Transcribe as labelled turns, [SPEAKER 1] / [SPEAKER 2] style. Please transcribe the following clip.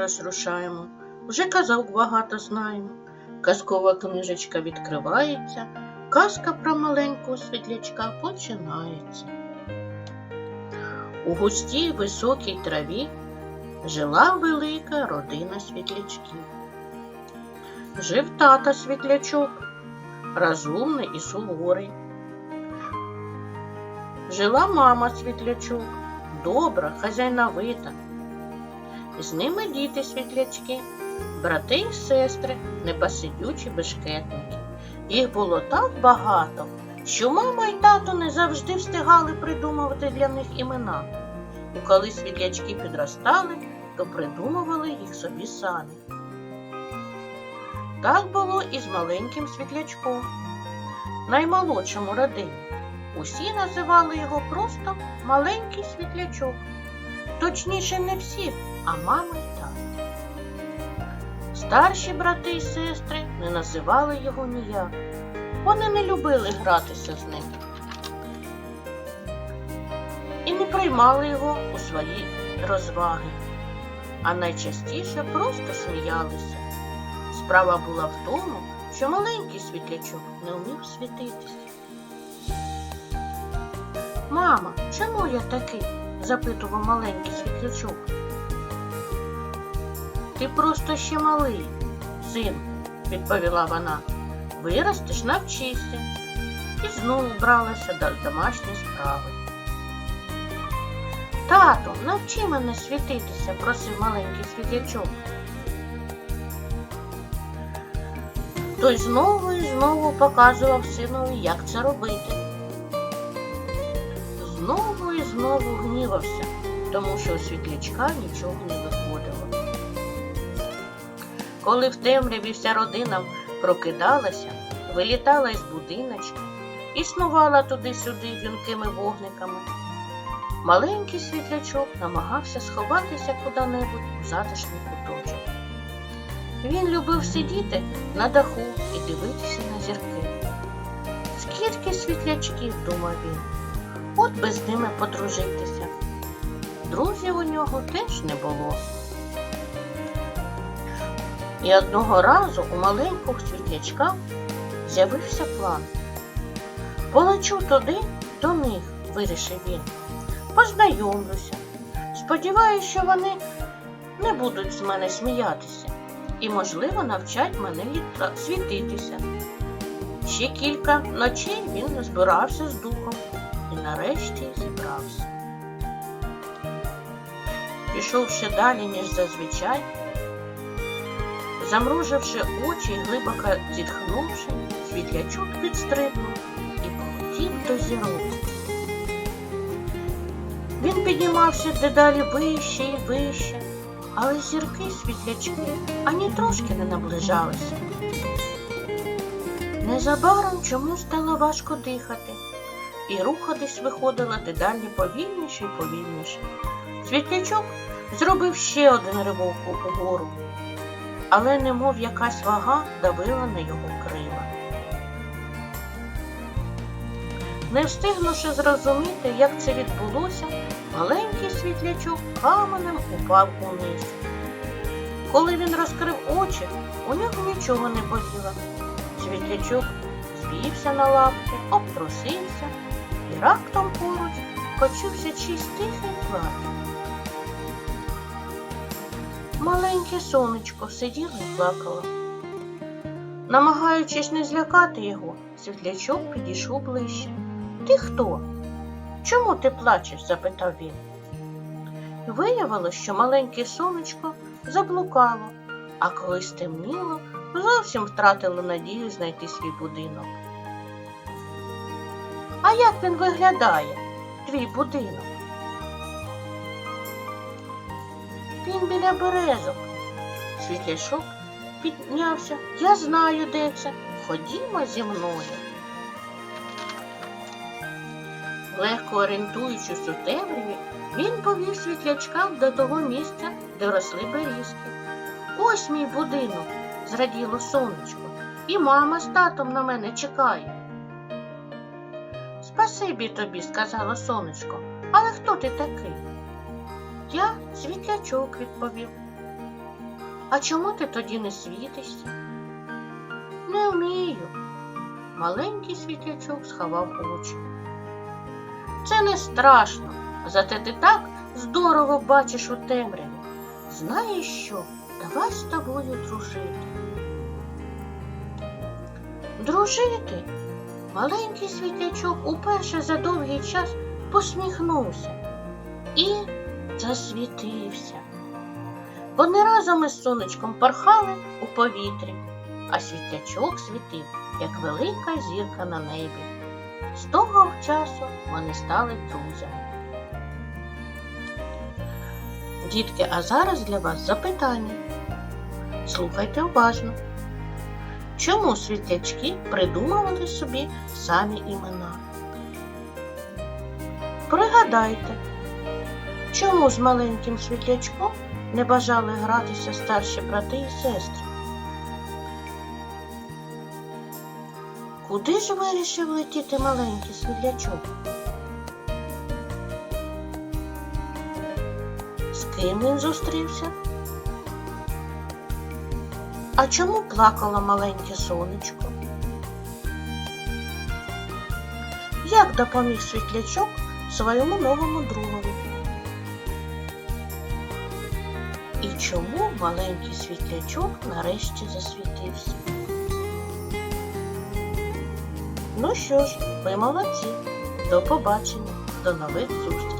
[SPEAKER 1] подорож рушаємо. Вже казок багато знаємо. Казкова книжечка відкривається, казка про маленького світлячка починається. У густій високій траві жила велика родина світлячків. Жив тата світлячок, розумний і суворий. Жила мама світлячок, добра, хазяйновита. З ними діти світлячки, брати і сестри, непосидючі бешкетники. Їх було так багато, що мама і тато не завжди встигали придумувати для них імена. І коли світлячки підростали, то придумували їх собі самі. Так було і з маленьким світлячком, наймолодшому родині. Усі називали його просто маленький світлячок. Точніше, не всі, а мама й тато. Старші брати і сестри не називали його ніяк. Вони не любили гратися з ним і не приймали його у свої розваги, а найчастіше просто сміялися. Справа була в тому, що маленький світлячок не вмів світитися. Мама, чому я такий? Запитував маленький світлячок. Ти просто ще малий, син, відповіла вона. Виростеш, навчишся. І знову бралася до домашньої справи. Тату, навчи мене світитися, просив маленький світлячок. Той знову і знову показував синові, як це робити. Знову і знову гнівався, тому що у світлячка нічого не виходило. Коли в темряві вся родина прокидалася, вилітала із будиночка, існувала туди-сюди вінкими вогниками. Маленький світлячок намагався сховатися куди-небудь у затишний куточок. Він любив сидіти на даху і дивитися на зірки. Скільки світлячків, думав він, от би з ними подружитися. Друзів у нього теж не було. І одного разу у маленького світлячка з'явився план. Полечу туди до них, вирішив він. Познайомлюся. Сподіваюся, що вони не будуть з мене сміятися і, можливо, навчать мене світитися. Ще кілька ночей він збирався з духом і нарешті зібрався. Пішов ще далі, ніж зазвичай, замруживши очі глибоко зітхнувши, світлячок підстрибнув і полетів до зірок. Він піднімався дедалі вище і вище, але зірки світлячки ані трошки не наближалися. Незабаром чомусь стало важко дихати, і рухатись виходило дедалі повільніше і повільніше. Світлячок зробив ще один ривок угору, але немов якась вага давила на його крила. Не встигнувши зрозуміти, як це відбулося, маленький світлячок каменем упав униз. Коли він розкрив очі, у нього нічого не боліло. Світлячок звівся на лапки, обтрусився і раптом поруч почувся чийсь тихий плач. Маленьке сонечко сиділо і плакало. Намагаючись не злякати його, світлячок підійшов ближче. Ти хто? Чому ти плачеш? запитав він. Виявилось, що маленьке сонечко заблукало, а коли стемніло, зовсім втратило надію знайти свій будинок. А як він виглядає, твій будинок? Він біля березок. Світлячок піднявся. Я знаю, де це. Ходімо зі мною. Легко орієнтуючись у темряві, він повів світлячка до того місця, де росли берізки. Ось мій будинок, зраділо сонечко, і мама з татом на мене чекає. Спасибі тобі, сказала сонечко, але хто ти такий? Я світлячок, відповів. А чому ти тоді не світишся? Не вмію. Маленький світлячок сховав очі. Це не страшно, зате ти так здорово бачиш у темряві. Знаєш що? Давай з тобою дружити. Дружити? Маленький світлячок уперше за довгий час посміхнувся і засвітився. Вони разом із сонечком порхали у повітрі, а світлячок світив, як велика зірка на небі. З того часу вони стали друзями. Дітки, а зараз для вас запитання. Слухайте уважно. Чому світлячки придумували собі самі імена? Пригадайте, чому з маленьким світлячком не бажали гратися старші брати і сестри? Куди ж вирішив летіти маленький світлячок? З ким він зустрівся? А чому плакало маленьке сонечко? Як допоміг світлячок своєму новому другові? І чому маленький світлячок нарешті засвітився? Ну що ж, ви молодці. До побачення, до нових зустрічей.